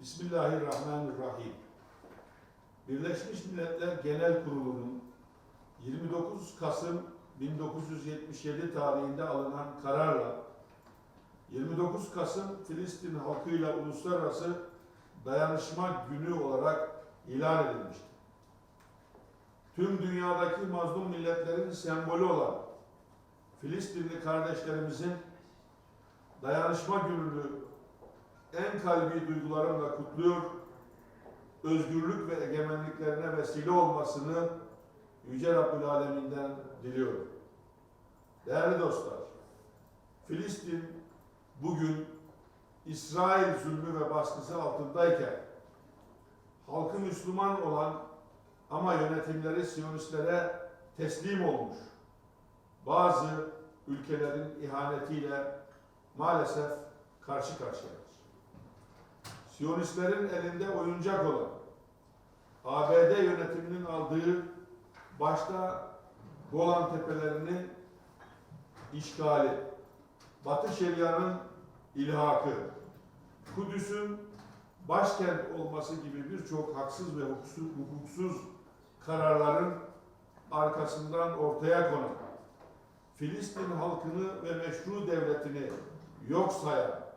Bismillahirrahmanirrahim. Birleşmiş Milletler Genel Kurulu'nun 29 Kasım 1977 tarihinde alınan kararla 29 Kasım Filistin halkıyla uluslararası dayanışma günü olarak ilan edilmiştir. Tüm dünyadaki mazlum milletlerin sembolü olan Filistinli kardeşlerimizin dayanışma gününü en kalbi duygularımla kutluyor, özgürlük ve egemenliklerine vesile olmasını Yüce Rabbül Alemin'den diliyorum. Değerli dostlar, Filistin bugün İsrail zulmü ve baskısı altındayken halkı Müslüman olan ama yönetimleri Siyonistlere teslim olmuş bazı ülkelerin ihanetiyle maalesef karşı karşıyadır. Siyonistlerin elinde oyuncak olan ABD yönetiminin aldığı başta Golan Tepelerini işgali, Batı Şeria'nın ilhakı, Kudüs'ün başkent olması gibi birçok haksız ve hukuksuz, hukuksuz kararların arkasından ortaya konan, Filistin halkını ve meşru devletini yok sayan,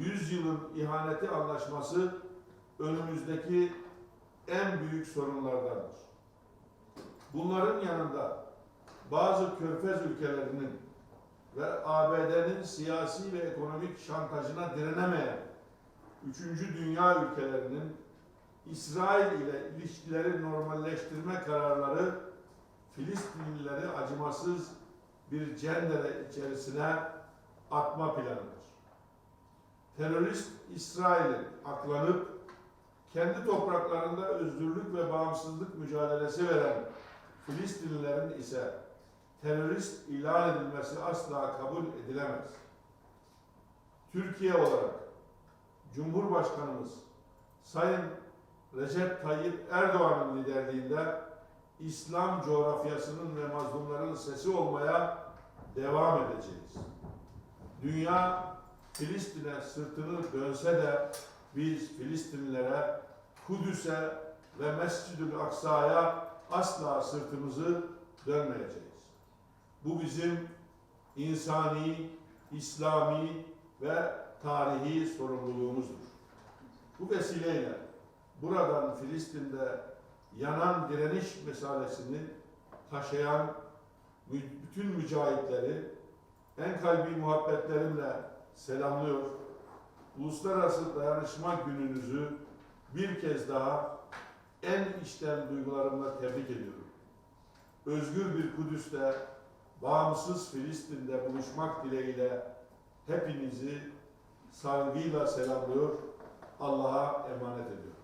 yüzyılın ihaneti anlaşması önümüzdeki en büyük sorunlardandır. Bunların yanında bazı körfez ülkelerinin ve ABD'nin siyasi ve ekonomik şantajına direnemeyen üçüncü dünya ülkelerinin İsrail ile ilişkileri normalleştirme kararları Filistinlileri acımasız bir cendere içerisine atma planıdır. Terörist İsrail'in aklanıp kendi topraklarında özgürlük ve bağımsızlık mücadelesi veren Filistinlilerin ise terörist ilan edilmesi asla kabul edilemez. Türkiye olarak Cumhurbaşkanımız Sayın Recep Tayyip Erdoğan'ın liderliğinde İslam coğrafyasının ve mazlumların sesi olmaya devam edeceğiz. Dünya Filistin'e sırtını dönse de biz Filistinlilere, Kudüs'e ve Mescid-ül Aksa'ya asla sırtımızı dönmeyeceğiz. Bu bizim insani, İslami ve tarihi sorumluluğumuzdur. Bu vesileyle buradan Filistin'de yanan direniş meselesini taşıyan bütün mücahitleri en kalbi muhabbetlerimle selamlıyor. Uluslararası Dayanışma Gününüzü bir kez daha en içten duygularımla tebrik ediyorum. Özgür bir Kudüs'te, bağımsız Filistin'de buluşmak dileğiyle hepinizi saygıyla selamlıyor. Allah'a emanet ediyorum.